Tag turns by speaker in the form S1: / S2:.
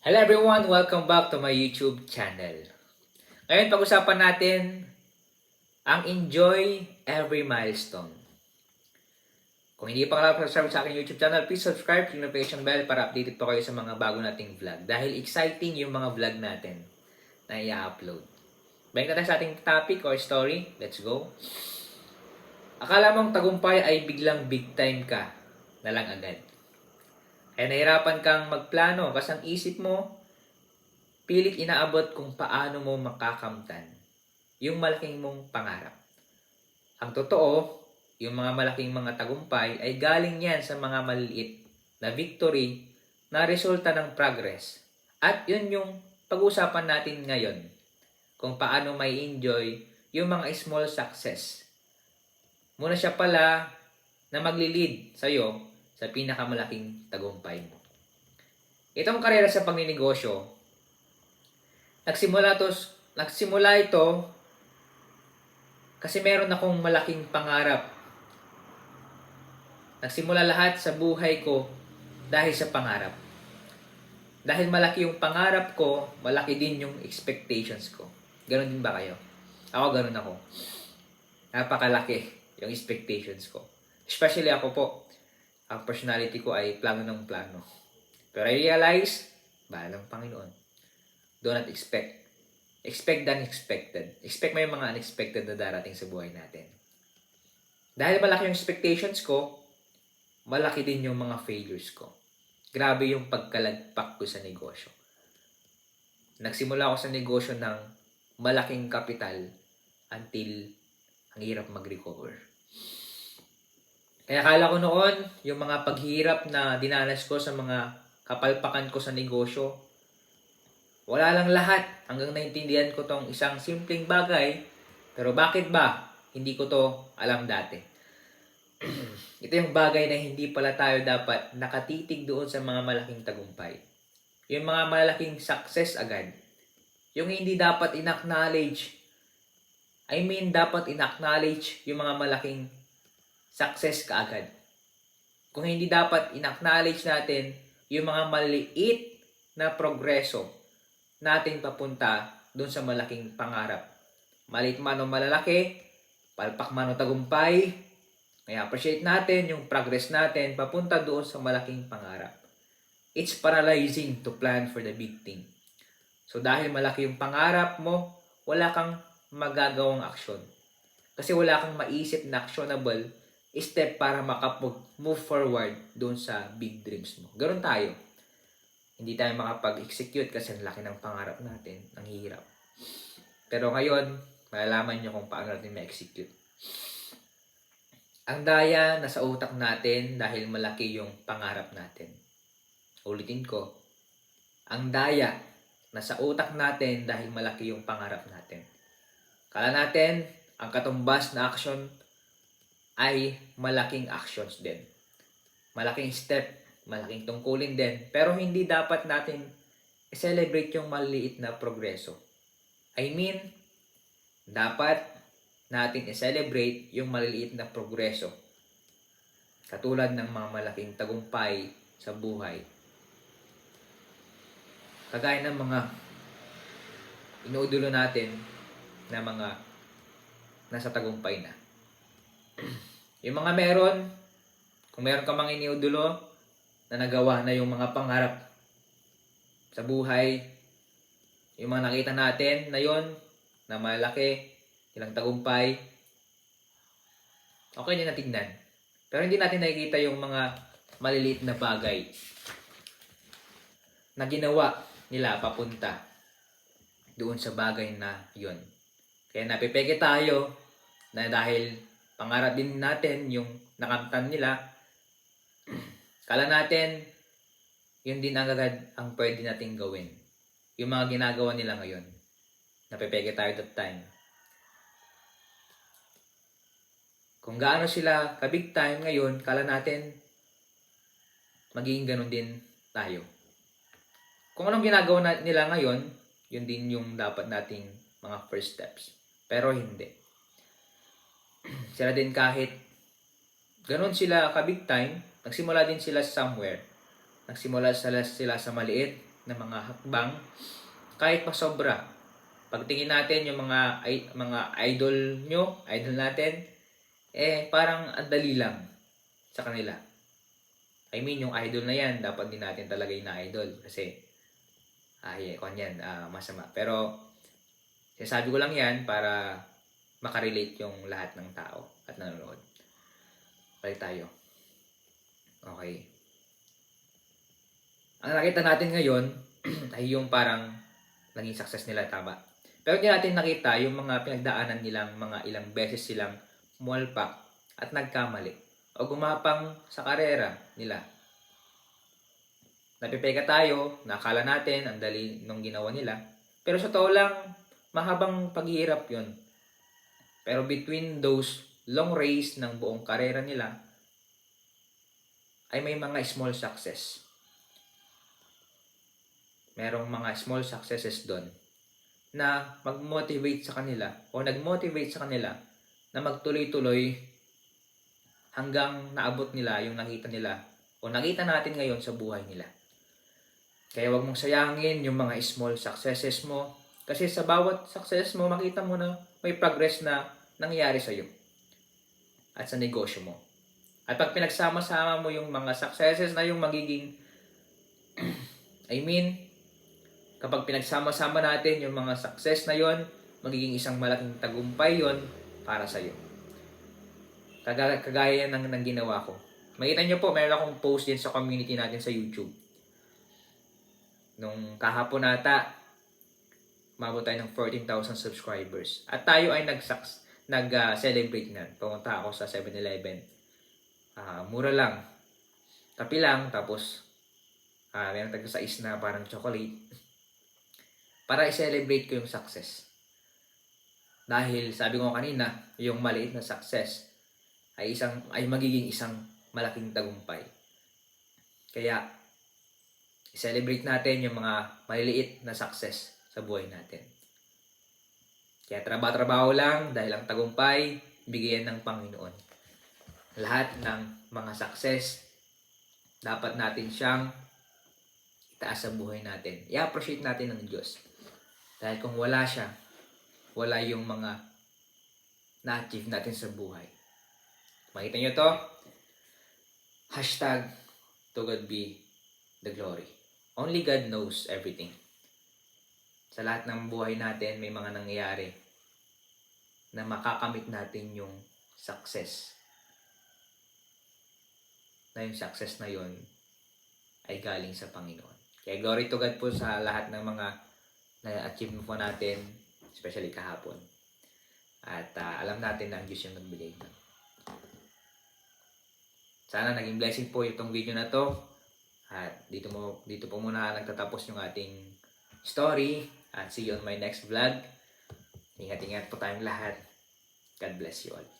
S1: Hello everyone! Welcome back to my YouTube channel. Ngayon pag-usapan natin ang enjoy every milestone. Kung hindi pa kayo subscribe sa aking YouTube channel, please subscribe, click notification bell para updated po kayo sa mga bago nating vlog. Dahil exciting yung mga vlog natin na i-upload. Balik na sa ating topic or story. Let's go. Akala mong tagumpay ay biglang big time ka na lang agad. Kaya nahirapan kang magplano kasi ang isip mo, pilit inaabot kung paano mo makakamtan yung malaking mong pangarap. Ang totoo, yung mga malaking mga tagumpay ay galing yan sa mga maliliit na victory na resulta ng progress. At yun yung pag-usapan natin ngayon kung paano may enjoy yung mga small success. Muna siya pala na maglilid sa'yo sa pinakamalaking tagumpay mo. Itong karera sa pagninegosyo, nagsimula to, nagsimula ito kasi meron akong malaking pangarap. Nagsimula lahat sa buhay ko dahil sa pangarap. Dahil malaki yung pangarap ko, malaki din yung expectations ko. Ganon din ba kayo? Ako ganon ako. Napakalaki yung expectations ko. Especially ako po, ang personality ko ay plano ng plano. Pero I realize, bahalang Panginoon. Do not expect. Expect the unexpected. Expect may mga unexpected na darating sa buhay natin. Dahil malaki yung expectations ko, malaki din yung mga failures ko. Grabe yung pagkalagpak ko sa negosyo. Nagsimula ako sa negosyo ng malaking kapital until ang hirap mag-recover. Kaya akala ko noon, yung mga paghirap na dinanas ko sa mga kapalpakan ko sa negosyo, wala lang lahat hanggang naintindihan ko tong isang simpleng bagay, pero bakit ba hindi ko to alam dati? Ito yung bagay na hindi pala tayo dapat nakatitig doon sa mga malaking tagumpay. Yung mga malaking success agad. Yung hindi dapat in-acknowledge. I mean, dapat in-acknowledge yung mga malaking success kaagad. Kung hindi dapat in-acknowledge natin yung mga maliit na progreso natin papunta doon sa malaking pangarap. Maliit man o malalaki, palpak man o tagumpay, kaya appreciate natin yung progress natin papunta doon sa malaking pangarap. It's paralyzing to plan for the big thing. So dahil malaki yung pangarap mo, wala kang magagawang aksyon. Kasi wala kang maisip na actionable step para makapag-move forward doon sa big dreams mo. Ganon tayo. Hindi tayo makapag-execute kasi ang laki ng pangarap natin. Ang hirap. Pero ngayon, malalaman nyo kung paano natin ma-execute. Ang daya nasa utak natin dahil malaki yung pangarap natin. Ulitin ko. Ang daya nasa utak natin dahil malaki yung pangarap natin. Kala natin, ang katumbas na action ay malaking actions din. Malaking step, malaking tungkulin din. Pero hindi dapat natin i-celebrate yung maliit na progreso. I mean, dapat natin i-celebrate yung maliliit na progreso. Katulad ng mga malaking tagumpay sa buhay. Kagaya ng mga inuudulo natin na mga nasa tagumpay na. yung mga meron, kung meron ka mga iniudulo na nagawa na yung mga pangarap sa buhay, yung mga nakita natin na yon na malaki, ilang tagumpay, okay na tignan. Pero hindi natin nakikita yung mga maliliit na bagay na ginawa nila papunta doon sa bagay na yon. Kaya napipeke tayo na dahil pangarap din natin yung nakamtan nila, kala natin yun din agad ang pwede nating gawin. Yung mga ginagawa nila ngayon. Napipeke tayo that time. Kung gaano sila ka-big time ngayon, kala natin magiging ganun din tayo. Kung anong ginagawa na, nila ngayon, yun din yung dapat nating mga first steps. Pero hindi. Sila din kahit ganun sila ka-big time, nagsimula din sila somewhere. Nagsimula sila, sila sa maliit na mga hakbang kahit pa sobra. Pagtingin natin yung mga mga idol nyo, idol natin, eh parang ang lang sa kanila. I mean, yung idol na yan, dapat din natin talaga yung na-idol. Kasi, ah, yeah, yan, ah, masama. Pero, sinasabi ko lang yan para makarelate yung lahat ng tao at nanonood. Balik tayo. Okay. Ang nakita natin ngayon ay yung parang naging success nila, tama. Pero hindi natin nakita yung mga pinagdaanan nilang mga ilang beses silang mumalpak at nagkamali o gumapang sa karera nila. Napipeka tayo, nakala natin ang dali nung ginawa nila. Pero sa totoo lang, mahabang paghihirap yon. Pero between those long race ng buong karera nila, ay may mga small success. Merong mga small successes doon na mag-motivate sa kanila o nag-motivate sa kanila na magtuloy-tuloy hanggang naabot nila yung nakita nila o nakita natin ngayon sa buhay nila. Kaya wag mong sayangin yung mga small successes mo kasi sa bawat success mo makita mo na may progress na nangyayari sa iyo at sa negosyo mo. At pag pinagsama-sama mo yung mga successes na yung magiging I mean, kapag pinagsama-sama natin yung mga success na yon, magiging isang malaking tagumpay yon para sa iyo. Kagaya, kagaya ng, ng ginawa ko. Makita nyo po, meron akong post din sa community natin sa YouTube. Nung kahapon nata, umabot tayo ng 14,000 subscribers. At tayo ay nag-celebrate nag, celebrate na. Pumunta ako sa 7-Eleven. Ah, mura lang. Kapi lang, tapos ah meron tayo sa is na parang chocolate. Para i-celebrate ko yung success. Dahil sabi ko kanina, yung maliit na success ay isang ay magiging isang malaking tagumpay. Kaya i-celebrate natin yung mga maliliit na success sa buhay natin. Kaya trabaho-trabaho lang dahil ang tagumpay bigyan ng Panginoon. Lahat ng mga success dapat natin siyang itaas sa buhay natin. I-appreciate natin ng Diyos. Dahil kung wala siya, wala yung mga na-achieve natin sa buhay. Makita nyo to? Hashtag to God be the glory. Only God knows everything. Sa lahat ng buhay natin, may mga nangyayari na makakamit natin yung success. Na yung success na yon ay galing sa Panginoon. Kaya glory to God po sa lahat ng mga na-achieve po natin, especially kahapon. At ah, alam natin na ang Diyos yung nagbigay nun. Sana naging blessing po itong video na to. At dito mo dito po muna nagtatapos yung ating story. At see you on my next vlog. Ingat-ingat po tayong lahat. God bless you all.